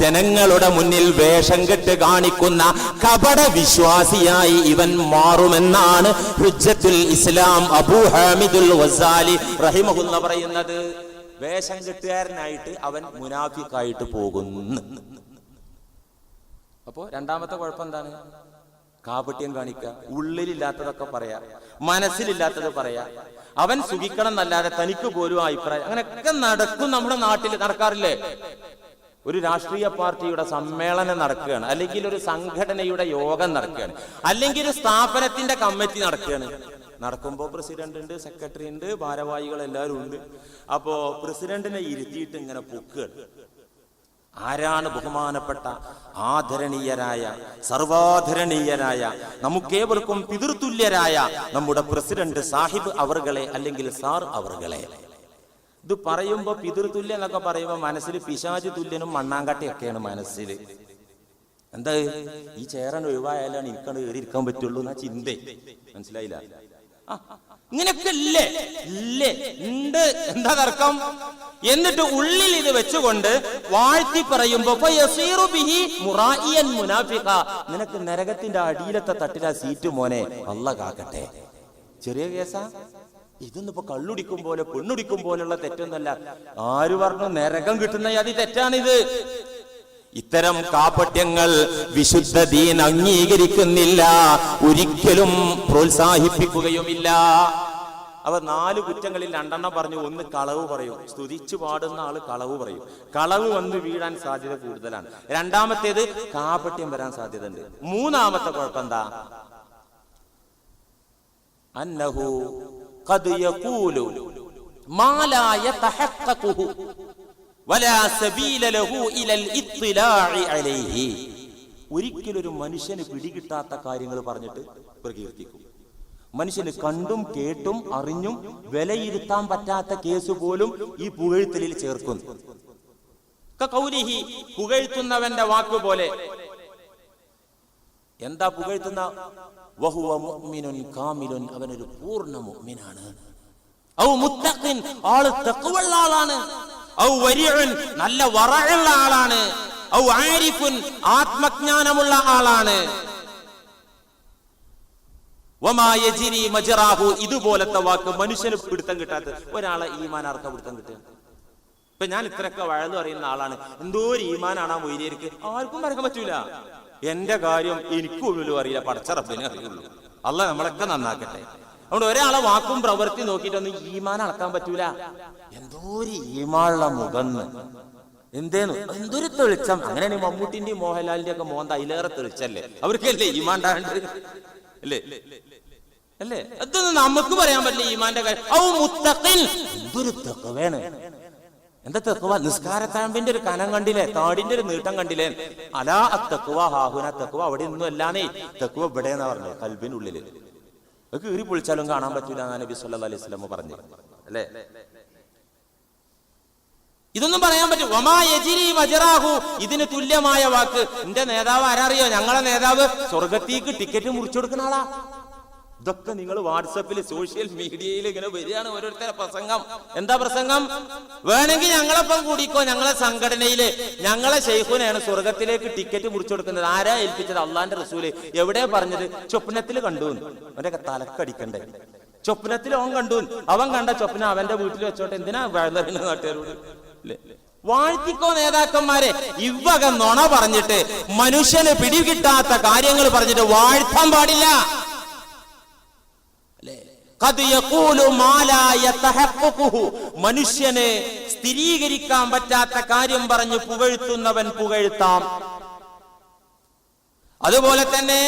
ജനങ്ങളുടെ മുന്നിൽ വേഷം കെട്ട് കാണിക്കുന്ന കപട വിശ്വാസിയായി ഇവൻ മാറുമെന്നാണ് ഹുജ്ജത്തുൽ ഇസ്ലാം അബൂ ഹാമിദുൽ വസാലി പറയുന്നത്. വേഷം കെട്ടുകാരനായിട്ട് അവൻ മുനാഫിക്കായിട്ട് പോകുന്നു. അപ്പോ രണ്ടാമത്തെ കുഴപ്പം എന്താണ്? കാപട്യം കാണിക്കുക ഉള്ളിലില്ലാത്തതൊക്കെ പറയാ മനസ്സിലില്ലാത്തത് പറയാ. അവൻ സുഖിക്കണം എന്നല്ലാതെ തനിക്ക് പോലും അഭിപ്രായം അങ്ങനെയൊക്കെ നടക്കും നമ്മുടെ നാട്ടിൽ നടക്കാറില്ലേ? ഒരു രാഷ്ട്രീയ പാർട്ടിയുടെ സമ്മേളനം നടക്കുകയാണ് അല്ലെങ്കിൽ ഒരു സംഘടനയുടെ യോഗം നടക്കുകയാണ് അല്ലെങ്കിൽ ഒരു സ്ഥാപനത്തിന്റെ കമ്മിറ്റി നടക്കുകയാണ്. നടക്കുമ്പോൾ പ്രസിഡന്റ് ഉണ്ട് സെക്രട്ടറി ഉണ്ട് ഭാരവാഹികൾ എല്ലാവരും ഉണ്ട്. അപ്പോ പ്രസിഡന്റിനെ ഇരുത്തിയിട്ട് ഇങ്ങനെ പൊക്കുകയാണ്. ആരാണ് ബഹുമാനപ്പെട്ട ആദരണീയരായ സർവാധരണീയരായ നമുക്കേവർക്കും പിതൃതുല്യരായ നമ്മുടെ പ്രസിഡന്റ് സാഹിബ് അവർകളെ അല്ലെങ്കിൽ സാർ അവർകളെ. ഇത് പറയുമ്പോൾ പിതൃതുല്യ എന്നൊക്കെ പറയുമ്പോ മനസ്സിൽ പിശാചി തുല്യനും മണ്ണാങ്കട്ടയൊക്കെയാണ് മനസ്സിൽ. എന്താ? ഈ ചേരൻ ഒഴിവായാലാണ് ഇരിക്കണ കയറി ഇരിക്കാൻ പറ്റുള്ളൂ എന്നാ ചിന്ത. മനസ്സിലായില്ല? ആ, ഇങ്ങനെയൊക്കെ ഇല്ലേ? ഇല്ലേ? ഉണ്ട് എന്താ തർക്കം? എന്നിട്ട് ഉള്ളിൽ ഇത് വെച്ചുകൊണ്ട് വാഴ്ത്തി പറയുമ്പോ. നിനക്ക് നരകത്തിന്റെ അടിയിലത്തെ തട്ടിലാ സീറ്റ് മോനെ. അല്ല കാക്കട്ടെ. ചെറിയ കേസാ. ഇതൊന്നും ഇപ്പൊ കള്ളുടിക്കും പോലെ പെണ്ണുടിക്കും പോലുള്ള തെറ്റൊന്നല്ല ആര് പറഞ്ഞു നരകം കിട്ടുന്ന അതി തെറ്റാണിത്? ഇത്തരം കാപട്യങ്ങൾ വിശുദ്ധ ദീൻ അംഗീകരിക്കുന്നില്ല. ഒരിക്കലും പ്രോത്സാഹിപ്പിക്കുകയുമില്ല. അവർ നാല് കുറ്റങ്ങളിൽ രണ്ടെണ്ണം പറഞ്ഞു ഒന്ന് കളവ് പറയും. സ്തുതിച്ചു പാടുന്ന ആൾ കളവ് പറയും. കളവ് വന്ന് വീഴാൻ സാധ്യത കൂടുതലാണ്. രണ്ടാമത്തേത് കാപട്യം വരാൻ സാധ്യത ഉണ്ട് മൂന്നാമത്തെ കുഴപ്പം എന്താ അന്നഹു ഖദ് യഖൂലു മാ ലാ യതഹഖഖുഹു വലാ സബീല ലഹു ഇലൽ ഇത്തിലാഇ അലൈഹി. ഒരിക്കലൊരു മനുഷ്യന് പിടികിട്ടാത്ത കാര്യങ്ങൾ പറഞ്ഞിട്ട് പ്രകീർത്തിക്കും. മനുഷ്യന് കണ്ടും കേട്ടും അറിഞ്ഞും വിലയിരുത്താൻ പറ്റാത്ത കേസ് പോലും ഈ പുകഴ്ത്തലിൽ ചേർക്കുന്നു. കൗലിഹി പുകഴ്ത്തുന്നവന്റെ വാക്ക് പോലെ. എന്താ പുകഴ്ത്തുന്ന? വഹുവ കാമിലുൻ അവനൊരു പൂർണ മുഅ്മിനാണ്. ഔ മുത്തഖിൻ ആൾ തഖ്വള്ള ആളാണ്. ഔ വരിഉൻ നല്ല വറഉള്ള ആളാണ്. ഔ ആരിഫുൻ ആത്മജ്ഞാനമുള്ള ആളാണ്. ഇതുപോലത്തെ വാക്ക് മനുഷ്യന് പിടുത്തം കിട്ടാത്ത ഒരാളെ ഈമാൻ ആർക്കാ പിടുത്തം കിട്ടുക. ഇപ്പൊ ഞാൻ ഇത്രയൊക്കെ വഴന്നു അറിയുന്ന ആളാണ്. എന്തോ ഒരു ഈമാനാണ് ആ മൊയ്ലിയർക്ക് ആർക്കും പറയാൻ പറ്റൂല. എന്റെ കാര്യം എനിക്ക് പോലും അറിയില്ല. പടച്ചറപ്പിനെ അറിയുള്ളൂ. അല്ല നമ്മളൊക്കെ നന്നാക്കട്ടെ. അതുകൊണ്ട് ഒരാളെ വാക്കും പ്രവൃത്തി നോക്കിയിട്ടൊന്നും ഈമാൻ അളക്കാൻ പറ്റൂല. എന്തോ ഒരു ഈമാനുള്ള മുഖന്ന്. എന്തേന്നു? എന്തൊരു തെളിച്ചം. അങ്ങനെയാണ് മമ്മൂട്ടിന്റെയും മോഹൻലാലിന്റെ ഒക്കെ മോന്ത അതിലേറെ തെളിച്ചല്ലേ? അവർക്കല്ലേ ഈമാണ്ടാണ്ട് അല്ലേ? അല്ലേ? അതൊന്നും നമുക്ക് പറയാൻ പറ്റില്ല ഈമാന്റെ കാര്യം. ഔ എന്താ തെക്കുവ? നിസ്കാരത്താമ്പിന്റെ ഒരു കനം കണ്ടില്ലേ? താടിന്റെ ഒരു നീട്ടം കണ്ടില്ലേ? അലാ തെക്കുവ ഹാഹുന തെക്കുവ. അവിടെ ഒന്നും അല്ലാന്നേ. തെക്കുവ ഇവിടെ എന്നാ പറഞ്ഞത് അത് കീറി പൊളിച്ചാലും കാണാൻ പറ്റൂല നബി സല്ലാ അലൈഹി സ്വലമ പറഞ്ഞു. അല്ലേ? ഇതൊന്നും പറയാൻ പറ്റും ഒമാ യജിരി മജറാഹു ഇതിന് തുല്യമായ വാക്ക്. എന്റെ നേതാവ് ആരറിയോ? ഞങ്ങളെ നേതാവ് സ്വർഗത്തേക്ക് ടിക്കറ്റ് മുറിച്ചു കൊടുക്കുന്ന ആളാ. ഇതൊക്കെ നിങ്ങൾ വാട്സപ്പിൽ സോഷ്യൽ മീഡിയയിൽ ഇങ്ങനെ വരികയാണ് ഓരോരുത്തരെ പ്രസംഗം. എന്താ പ്രസംഗം? വേണമെങ്കിൽ ഞങ്ങളൊപ്പം കൂടിക്കോ. ഞങ്ങളെ സംഘടനയിൽ. ഞങ്ങളെ ഷെയ്ഖുനെയാണ് സ്വർഗത്തിലേക്ക് ടിക്കറ്റ് മുറിച്ചു കൊടുക്കുന്നത്. ആരാ ഏൽപ്പിച്ചത്? അള്ളാന്റെ റസൂൽ. എവിടെ പറഞ്ഞത്? സ്വപ്നത്തിൽ കണ്ടു അവന്റെ തലക്കടിക്കണ്ടേ സ്വപ്നത്തിൽ അവൻ കണ്ടു അവൻ കണ്ട സ്വപ്നം അവന്റെ വീട്ടിൽ വെച്ചോട്ടെ. എന്തിനാ വേളറിന് നാട്ടുകാരോട്? വാഴ്ത്തിക്കോ നേതാക്കന്മാരെ. ഇവക നുണ പറഞ്ഞിട്ട് മനുഷ്യന് പിടികിട്ടാത്ത കാര്യങ്ങൾ പറഞ്ഞിട്ട് വാഴ്ത്താൻ പാടില്ല. മനുഷ്യനെ സ്ഥിരീകരിക്കാൻ പറ്റാത്ത കാര്യം പറഞ്ഞ് പുകഴ്ത്തുന്നവൻ പുകഴ്ത്താം. അതുപോലെ തന്നെ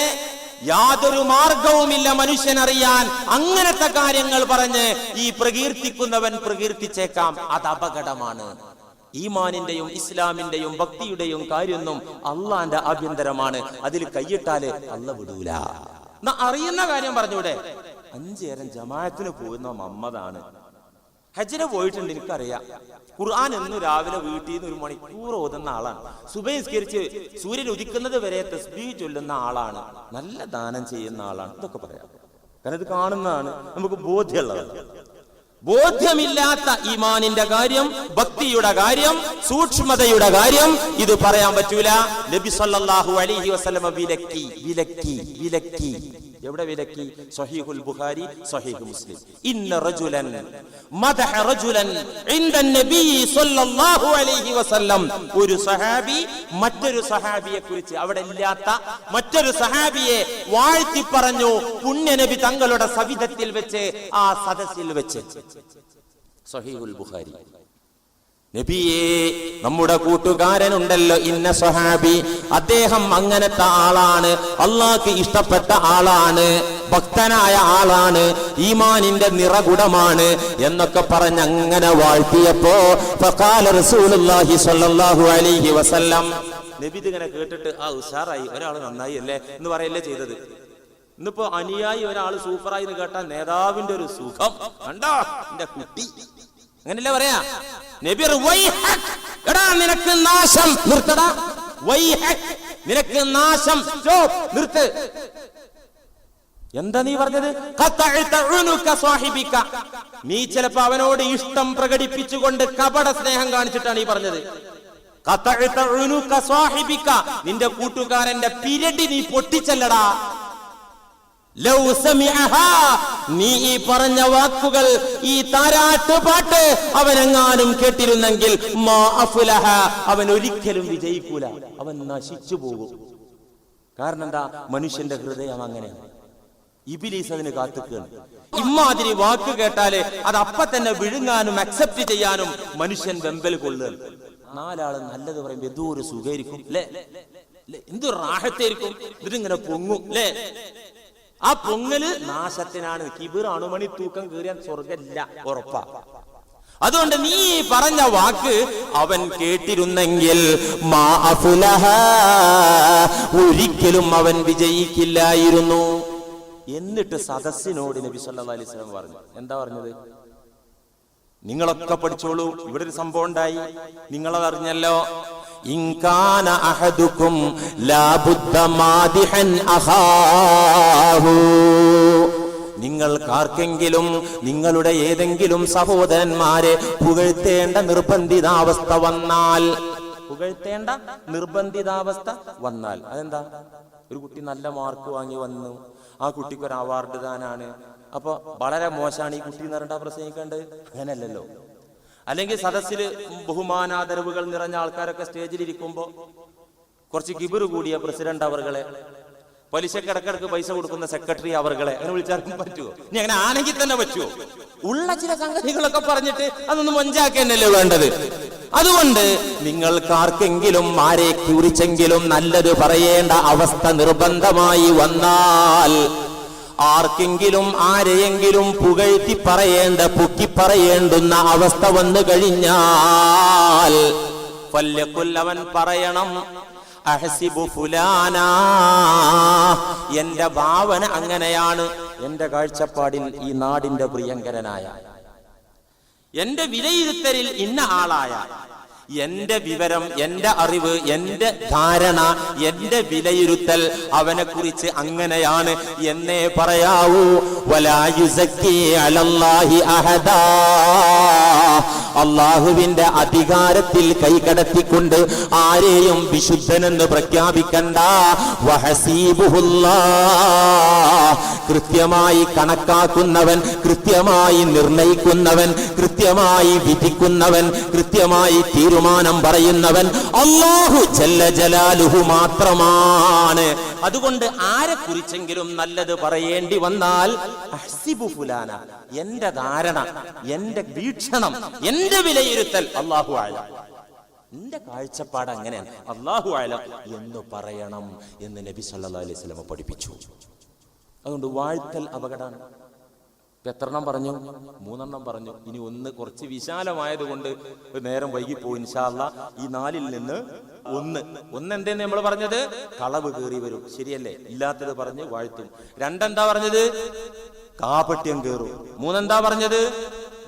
യാതൊരു മാർഗവുമില്ല മനുഷ്യൻ അറിയാൻ അങ്ങനത്തെ കാര്യങ്ങൾ പറഞ്ഞ് ഈ പ്രകീർത്തിക്കുന്നവൻ പ്രകീർത്തിച്ചേക്കാം. അത് അപകടമാണ്. ഈമാനിന്റെയും ഇസ്ലാമിന്റെയും ഭക്തിയുടെയും കാര്യമൊന്നും അള്ളാന്റെ ആഭ്യന്തരമാണ്. അതിൽ കൈയിട്ടാൽ അല്ല വിടൂല. അറിയുന്ന കാര്യം പറഞ്ഞൂടെ അഞ്ചേരം ജമാത്തിന് പോകുന്ന മമ്മദാണ്. ഹജ്ജിന് പോയിട്ടുണ്ട് എനിക്കറിയാം. ഖുർആൻ എന്ന് രാവിലെ വീട്ടിൽ നിന്ന് ഒരു മണിക്കൂർ ഓതുന്ന ആളാണ്. സുബഹിസ്കരിച്ച് സൂര്യൻ ഉദിക്കുന്നത് വരെ തസ്ബീ ചൊല്ലുന്ന ആളാണ്. നല്ല ദാനം ചെയ്യുന്ന ആളാണ്. ഇതൊക്കെ പറയാം. കാരണം ഇത് കാണുന്നതാണ് നമുക്ക് ബോധ്യമുള്ളതാണ് ബോധ്യമില്ലാത്ത ഈമാനിന്റെ കാര്യം ഭക്തിയുടെ കാര്യം സൂക്ഷ്മതയുടെ കാര്യം ഇത് പറയാൻ പറ്റൂല. നബി സല്ലല്ലാഹു അലൈഹി വസല്ലമ വിലക്കി വിലക്കി വിലക്കി. എവിടെ വിലക്കി? സഹീഹുൽ ബുഖാരി സഹീഹ് മുസ്ലിം. ഇന്ന റജുലൻ മദഹ റജുലൻ ഇൻദ നബി സല്ലല്ലാഹു അലൈഹി വസല്ലം. ഒരു സഹാബി മറ്റൊരു സഹാബിയെ കുറിച്ച് അവിടെ ഇല്ലാത്ത മറ്റൊരു സഹാബിയെ വാഴ്ത്തി പറഞ്ഞു പുണ്യ നബി തങ്ങളുടെ സവിധത്തിൽ വെച്ച് ആ സദസ്സിൽ വെച്ച്. സഹീഹുൽ ബുഖാരി. നബിയേ നമ്മുടെ കൂട്ടുകാരനുണ്ടല്ലോ ഇന്ന സഹാബി അദ്ദേഹം അങ്ങനത്തെ ആളാണ്. അള്ളാഹ്ക്ക് ഇഷ്ടപ്പെട്ട ആളാണ്. ഭക്തനായ ആളാണ്. ഈമാനിന്റെ നിറകുടമാണ് എന്നൊക്കെ പറഞ്ഞ് അങ്ങനെ വാഴ്ത്തിയപ്പോ റസൂലുള്ളാഹി സ്വല്ലല്ലാഹു അലൈഹി വസല്ലം. നബി ഇതിങ്ങനെ കേട്ടിട്ട് ആ ഉഷാറായി. ഒരാൾ നന്നായി അല്ലേ? എന്ന് പറയല്ലേ ചെയ്തത്. ഇന്നിപ്പോ അനുയായി ഒരാൾ സൂപ്പറായി എന്ന് കേട്ടാൽ നേതാവിന്റെ ഒരു സുഖം. കണ്ടോ? എന്റെ കുട്ടി. അങ്ങനല്ലേ പറയാ? നബി പറ, "വൈഹക്, എടാ നിനക്ക് നാശം. നിർത്തടാ. നിനക്ക് നാശം. നിർത്ത്. എന്താ നീ പറഞ്ഞത്? നീ ചിലപ്പോ അവനോട് ഇഷ്ടം പ്രകടിപ്പിച്ചുകൊണ്ട് കപട സ്നേഹം കാണിച്ചിട്ടാണ് ഈ പറഞ്ഞത്. നിന്റെ കൂട്ടുകാരന്റെ പിരടി നീ പൊട്ടിച്ചല്ലടാ. നീ ഈ പറഞ്ഞ വാക്കുകൾ ഈ താരാട്ട് പാട്ട് അവനെങ്ങാനും കേട്ടിരുന്നെങ്കിൽ അവൻ ഒരിക്കലും വിജയിക്കൂല. അവൻ നശിച്ചു പോകും. കാരണം എന്താ മനുഷ്യന്റെ ഹൃദയം അങ്ങനെയാണ്. ഇബിലീസ് അതിന് കാത്തുക്കുകയാണ് ഇമ്മാതിരി വാക്ക് കേട്ടാൽ അത് അപ്പൊ തന്നെ വിഴുങ്ങാനും അക്സെപ്റ്റ് ചെയ്യാനും മനുഷ്യൻ വെമ്പൽ കൊള്ളുകയാണ്. നാലാൾ നല്ലത് പറയുമ്പോ എന്തോ ഒരു സുഖമായിരിക്കും അല്ലേ? എന്തോ റാഹത്തായിരിക്കും? ഇതിങ്ങനെ പൊങ്ങും അല്ലേ? ആ പൊങ്ങൽ നാശത്തിനാണ്. കിബിർ അണുമണി തൂക്കം കീറിയാൻ സ്വർഗമില്ല ഉറപ്പാ. അതുകൊണ്ട് നീ പറഞ്ഞ വാക്ക് അവൻ കേട്ടിരുന്നെങ്കിൽ ഒരിക്കലും അവൻ വിജയിക്കില്ലായിരുന്നു. എന്നിട്ട് സദസ്സിനോട് നബി സല്ലല്ലാഹു അലൈഹി വസല്ലം പറഞ്ഞു. എന്താ പറഞ്ഞത്? നിങ്ങളൊക്കെ പഠിച്ചോളൂ. ഇവിടെ ഒരു സംഭവം ഉണ്ടായി. നിങ്ങളത് അറിഞ്ഞല്ലോ. ഇൻകാന അഹദുക്കും ലാബുദ്ധ മാദിഹൻ അഹാഹു. നിങ്ങൾക്കാർക്കെങ്കിലും നിങ്ങളുടെ ഏതെങ്കിലും സഹോദരന്മാരെ പുകഴ്ത്തേണ്ട നിർബന്ധിതാവസ്ഥ വന്നാൽ പുകഴ്ത്തേണ്ട നിർബന്ധിതാവസ്ഥ വന്നാൽ അതെന്താ? ഒരു കുട്ടി നല്ല മാർക്ക് വാങ്ങി വന്നു. ആ കുട്ടിക്ക് ഒരു അവാർഡ് ദാനാണ്. അപ്പൊ വളരെ മോശമാണ് ഈ കുട്ടി എന്ന് പറഞ്ഞാൽ പ്രസംഗിക്കേണ്ടത്? അല്ലെങ്കിൽ സദസ്സിൽ ബഹുമാനാദരവുകൾ നിറഞ്ഞ ആൾക്കാരൊക്കെ സ്റ്റേജിൽ ഇരിക്കുമ്പോ കുറച്ച് കിബിറ് കൂടിയ പ്രസിഡന്റ് അവർകളെ പലിശക്കിടക്കിടക്ക് പൈസ കൊടുക്കുന്ന സെക്രട്ടറി അവർകളെ അങ്ങനെ വിളിച്ചാർക്കും പറ്റുമോ ഇനി അങ്ങനെ ആണെങ്കിൽ തന്നെ പറ്റുമോ ഉള്ള ചില സംഗതികളൊക്കെ പറഞ്ഞിട്ട് അതൊന്നും മൊഞ്ചാക്കന്നല്ലേ വേണ്ടത്? അതുകൊണ്ട് നിങ്ങൾക്കാർക്കെങ്കിലും ആരെ കുറിച്ചെങ്കിലും നല്ലത് പറയേണ്ട അവസ്ഥ നിർബന്ധമായി വന്നാൽ ആർക്കെങ്കിലും ആരെയെങ്കിലും പുകഴ്ത്തി പറയേണ്ട പൊക്കി പറയേണ്ടുന്ന അവസ്ഥ വന്നു കഴിഞ്ഞാൽ ഫല്യക്കുല്ലവൻ പറയണം ഫുലാന എന്റെ ഭാവന അങ്ങനെയാണ് എന്റെ കാഴ്ചപ്പാടിൽ ഈ നാടിന്റെ പ്രിയങ്കരനായ എന്റെ വിലയിരുത്തലിൽ ഇന്ന ആളായ എന്റെ വിവരം എന്റെ അറിവ് എന്റെ ധാരണ എന്റെ വിലയിരുത്തൽ അവനെ കുറിച്ച് അങ്ങനെയാണ് എന്നേ പറയാവൂ. അള്ളാഹുവിന്റെ അധികാരത്തിൽ കൈകടത്തിക്കൊണ്ട് ആരെയും വിശുദ്ധനെന്ന് പ്രഖ്യാപിക്കണ്ട. കൃത്യമായി കണക്കാക്കുന്നവൻ കൃത്യമായി നിർണയിക്കുന്നവൻ കൃത്യമായി വിധിക്കുന്നവൻ കൃത്യമായി തീരുമാനം പറയുന്നവൻ അള്ളാഹു ജല്ല ജലാലുഹു മാത്രമാണ്. അതുകൊണ്ട് ആരെ കുറിച്ചെങ്കിലും നല്ലത് പറയേണ്ടി വന്നാൽ ഫുലാന എന്റെ ധാരണ എന്റെ വീക്ഷണം എന്റെ വിലയിരുത്തൽ അള്ളാഹു ആയ എന്റെ കാഴ്ചപ്പാട് അങ്ങനെയാണ്. അള്ളാഹു ആയ എന്ന് പറയണം എന്ന് നബി സല്ലാ അലൈഹി സ്വലമ പഠിപ്പിച്ചു. അതുകൊണ്ട് വാഴ്ത്തൽ അപകടമാണ്. ഇപ്പൊ എത്രണ്ണം പറഞ്ഞു? മൂന്നെണ്ണം പറഞ്ഞു. ഇനി ഒന്ന് കുറച്ച് വിശാലമായതുകൊണ്ട് നേരം വൈകിപ്പോ ഇൻഷാല്ല ഈ നാലിൽ നിന്ന് ഒന്ന്. ഒന്ന് എന്തേന്ന് നമ്മൾ പറഞ്ഞത്? കളവ് കയറി വരും. ശരിയല്ലേ? ഇല്ലാത്തത് പറഞ്ഞ് വാഴ്ത്തും. രണ്ടെന്താ പറഞ്ഞത്? കാപട്യം കയറും. മൂന്നെന്താ പറഞ്ഞത്?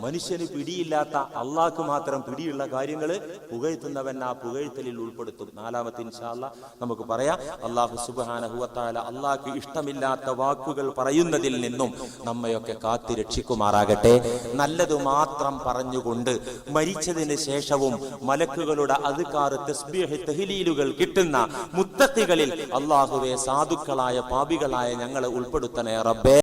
മനുഷ്യന് പിടിയില്ലാത്ത അള്ളാഹ്ക്ക് മാത്രം പിടിയുള്ള കാര്യങ്ങൾ പുകഴ്ത്തുന്നവൻ ആ പുകഴ്ത്തലിൽ ഉൾപ്പെടുത്തും. നാലാമത്തെ ഇൻഷാല്ല നമുക്ക് പറയാം. അള്ളാഹു സുബാനഹുവത്താല അള്ളാഹ്ക്ക് ഇഷ്ടമില്ലാത്ത വാക്കുകൾ പറയുന്നതിൽ നിന്നും നമ്മയൊക്കെ കാത്തി രക്ഷിക്കുമാറാകട്ടെ. നല്ലത് മാത്രം പറഞ്ഞുകൊണ്ട് മരിച്ചതിന് ശേഷവും മലക്കുകളുടെ അതുകാറ് തസ്ബീഹ് തഹ്ലീലുകൾ കിട്ടുന്ന മുത്തത്തികളിൽ അള്ളാഹുവെ സാധുക്കളായ പാപികളായ ഞങ്ങളെ ഉൾപ്പെടുത്തണേ റബ്ബേ.